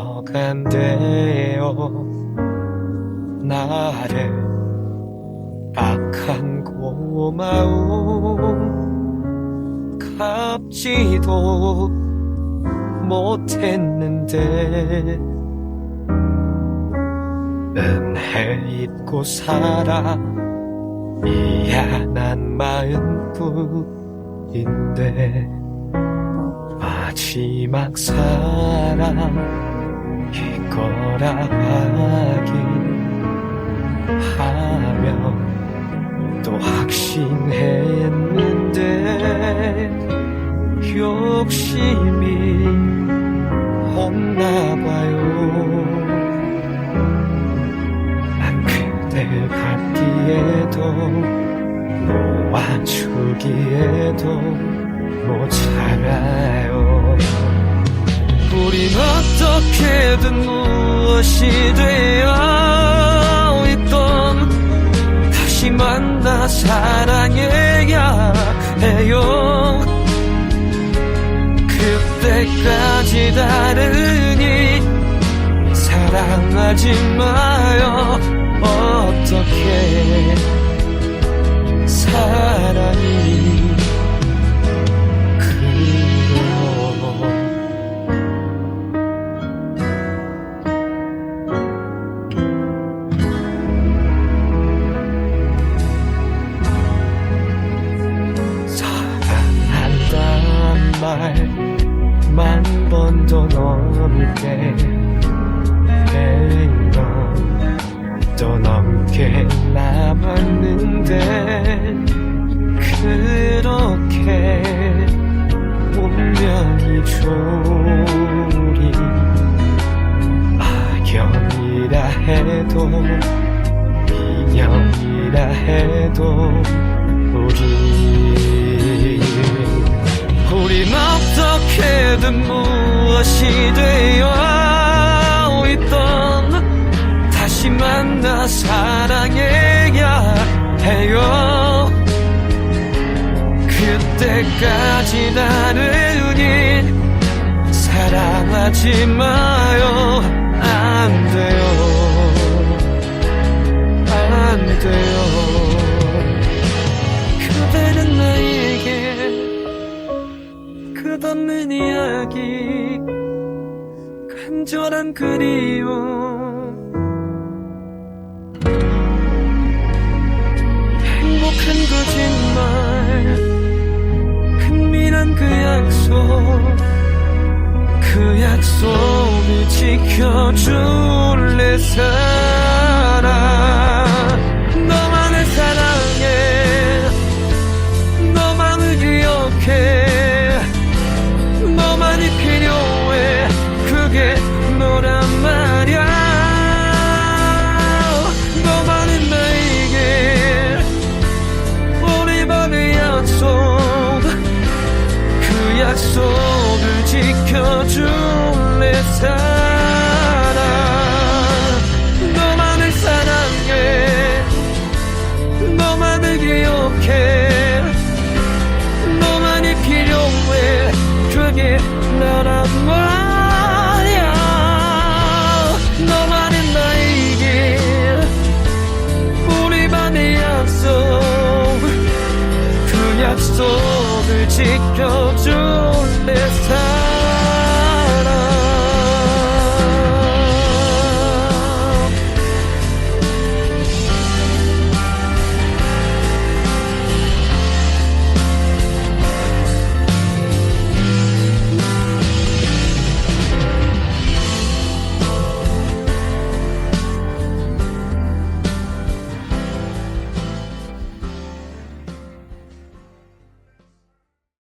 들어간대요 나를 악한 고마움 갚지도 못했는데 은혜 입고 살아 미안한 마음뿐인데 마지막 사랑 거라 하긴 하며 또 확신했는데 욕심이 없나봐요. 난 그댈 갖기에도 놓아주기에도 모자라요 우린 어떻게든 무엇이 되어 있던 다시 만나 사랑해야 해요. 그때까지 다르니 사랑하지 마 만 번도 넘게 또 넘게 남았는데 그렇게 운명이 조리 악연이라 해도 인연이라 해도 우리 어떻게든 무엇이 되어 있던 다시 만나 사랑해야 해요. 그때까지 다르니 사랑하지 마 간절한 그리움. 행복한 거짓말 은밀한 그 약속 그 약속을 지켜줄래 사 거란 말야. 너만은 나에게 우리 밤의 약속 그 약속을 지켜 줄내 사랑. 너만을 사랑해 너만을 기억해 너만이 필요해. 그게 나란 말.